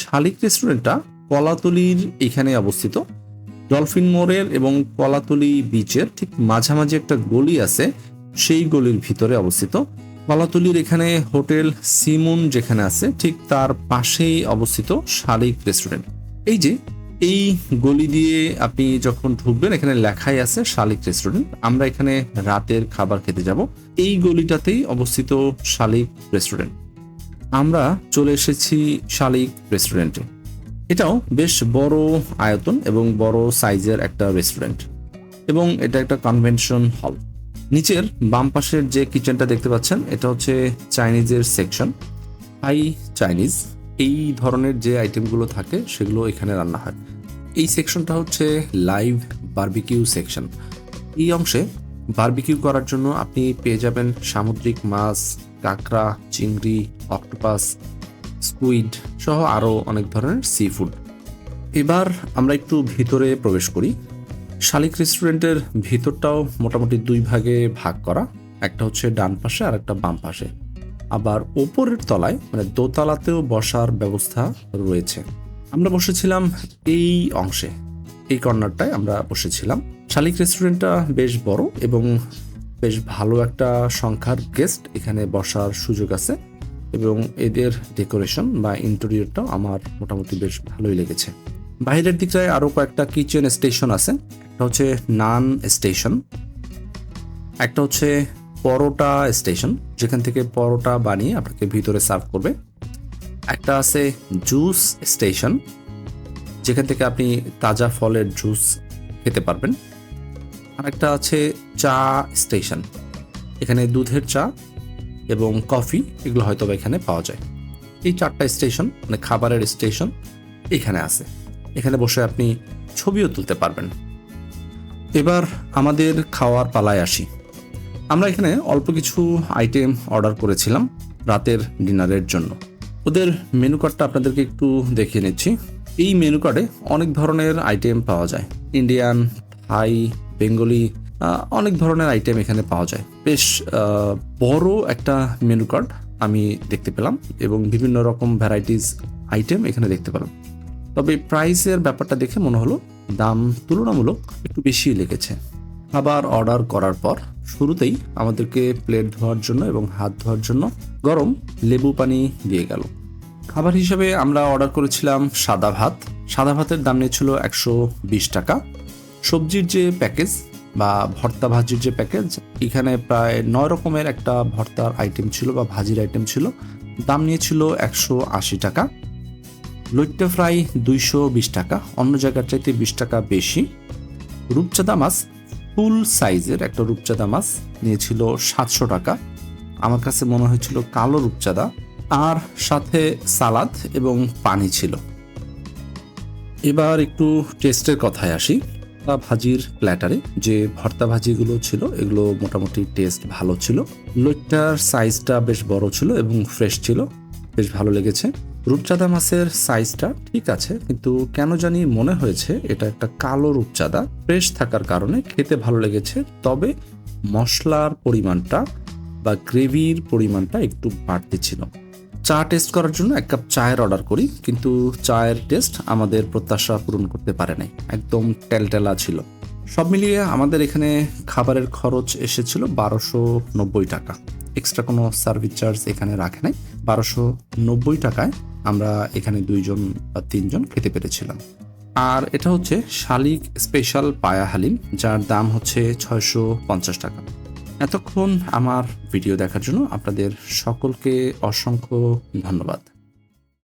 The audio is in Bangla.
শালিক রেস্টুরেন্টটা কলাতলির এখানে অবস্থিত। ডলফিন মোড়ের এবং কলাতলি বিচের ঠিক মাঝামাঝি একটা গলি আছে, সেই গলির ভিতরে অবস্থিত। কলাতলির এখানে হোটেল সিমুন যেখানে আছে, ঠিক তার পাশেই অবস্থিত শালিক রেস্টুরেন্ট এই যে, এই গলি দিয়ে আপনি যখন ঢুকবেন, এখানে লেখাই আছে শালিক রেস্টুরেন্ট আমরা এখানে রাতের খাবার খেতে যাব। এই গলিটাতেই অবস্থিত শালিক রেস্টুরেন্ট আমরা চলে এসেছি শালিক রেস্টুরেন্টে এটাও বেশ বড় আয়তন এবং বড় সাইজের একটা রেস্টুরেন্ট এবং এটা একটা কনভেনশন হল নিচের বাম পাশের যে কিচেনটা দেখতে পাচ্ছেন, এটা হচ্ছে চাইনিজের সেকশন হাই চাইনিজ এই ধরনের যে আইটেমগুলো থাকে, সেগুলো এখানে রান্না হয়। এই সেকশনটা হচ্ছে লাইভ বারবিকিউ সেকশন এই অংশে বারবিকিউ করার জন্য আপনি পেয়ে যাবেন সামুদ্রিক মাছ কাঁকড়া, চিংড়ি, অক্টোপাস, স্কুইড সহ আরও অনেক ধরনের সি ফুড এবার আমরা একটু ভিতরে প্রবেশ করি। শালিক রেস্টুরেন্টের ভিতরটাও মোটামুটি দুই ভাগে ভাগ করা। একটা হচ্ছে ডান পাশে আর একটা বাম পাশে। আবার ওপরের তলায় মানে দোতলাতেও বসার ব্যবস্থা রয়েছে। আমরা বসেছিলাম এই অংশে, এই কর্নারটায় আমরা বসেছিলাম। শালিক রেস্টুরেন্টটা বেশ বড় এবং বেশ ভালো একটা সংখ্যার গেস্ট এখানে বসার সুযোগ আছে এবং এদের ডেকোরেশন বা ইন্টেরিয়রটাও আমার মোটামুটি বেশ ভালোই লেগেছে। বাইরের দিকটায় আরও কয়েকটা কিচেন স্টেশন আছে। একটা হচ্ছে নান স্টেশন একটা হচ্ছে পরোটা স্টেশন যেখান থেকে পরোটা বানিয়ে আপনাকে ভিতরে সার্ভ করবে। একটা আছে জুস স্টেশন যেখান থেকে আপনি তাজা ফলের জুস খেতে পারবেন। আর একটা আছে চা স্টেশন। এখানে দুধের চা এবং কফি এগুলো হয়তো এখানে পাওয়া যায়। এই চারটা স্টেশন মানে খাবারের স্টেশন, এখানে আছে। এখানে বসে আপনি ছবিও তুলতে পারবেন। এবার আমাদের খাওয়ার পালায় আসি। আমরা এখানে অল্প কিছু আইটেম অর্ডার করেছিলাম রাতের ডিনারের জন্য। ওদের মেনু কার্ডটা আপনাদেরকে একটু দেখিয়ে নিচ্ছি। এই মেনু কার্ডে অনেক ধরনের আইটেম পাওয়া যায়। ইন্ডিয়ান থাই বেঙ্গলি অনেক ধরনের আইটেম এখানে পাওয়া যায়। বেশ বড় একটা মেনু কার্ড আমি দেখতে পেলাম এবং বিভিন্ন রকম ভ্যারাইটিস আইটেম এখানে দেখতে পেলাম। তবে প্রাইসের ব্যাপারটা দেখে মনে হলো দাম তুলনামূলক একটু বেশি লেগেছে। খাবার অর্ডার করার পর শুরুতেই আমাদেরকে প্লেট ধোয়ার জন্য এবং হাত ধোয়ার জন্য গরম লেবু পানি দিয়ে গেল। খাবার হিসেবে আমরা অর্ডার করেছিলাম সাদা ভাত। সাদা ভাতের দাম নিয়েছিল একশো বিশ টাকা। সবজির যে প্যাকেজ বা ভর্তা ভাজির যে প্যাকেজ, এখানে প্রায় নয় রকমের একটা ভর্তার আইটেম ছিল বা ভাজির আইটেম ছিল। দাম নিয়েছিল একশো আশি টাকা। লইট্টা ফ্রাই দুইশো বিশ টাকা, অন্য জায়গার চাইতে বিশ টাকা বেশি। রূপচাঁদা মাছ, ফুল সাইজের একটা রূপচাঁদা মাছ নিয়েছিল সাতশো টাকা। আমার কাছে মনে হয়েছিল কালো রূপচাঁদা। আর সাথে সালাদ এবং পানি ছিল। এবার একটু টেস্টের কথায় আসি। ভাজির প্ল্যাটারে যে ভর্তা ভাজিগুলো ছিল, এগুলো মোটামুটি টেস্ট ভালো ছিল। লইট্টার সাইজটা বেশ বড় ছিল এবং ফ্রেশ ছিল, বেশ ভালো লেগেছে। রূপচাঁদা মাছের সাইজটা ঠিক আছে, কিন্তু কেন জানি মনে হয়েছে এটা একটা কালো রূপচাঁদা ফ্রেশ থাকার কারণে খেতে ভালো লেগেছে, তবে মশলার পরিমাণটা বা গ্রেভির পরিমাণটা একটু বাড়তে ছিল। চা টেস্ট করার জন্য এক কাপ চায়ের অর্ডার করি, কিন্তু চায়ের টেস্ট আমাদের প্রত্যাশা পূরণ করতে পারে নাই। একদম টেলটেলা ছিল। সব মিলিয়ে আমাদের এখানে খাবারের খরচ এসেছিল বারোশো নব্বই টাকা। এক্সট্রা কোনো সার্ভিস চার্জ এখানে রাখে নাই। বারোশো নব্বই টাকায় আমরা এখানে দুইজন বা তিনজন খেতে পেরেছিলাম। আর এটা হচ্ছে শালিক স্পেশাল পায়া হালিম, যার দাম হচ্ছে ছয়শো পঞ্চাশ টাকা। এতক্ষণ আমার ভিডিও দেখার জন্য আপনাদের সকলকে অসংখ্য ধন্যবাদ।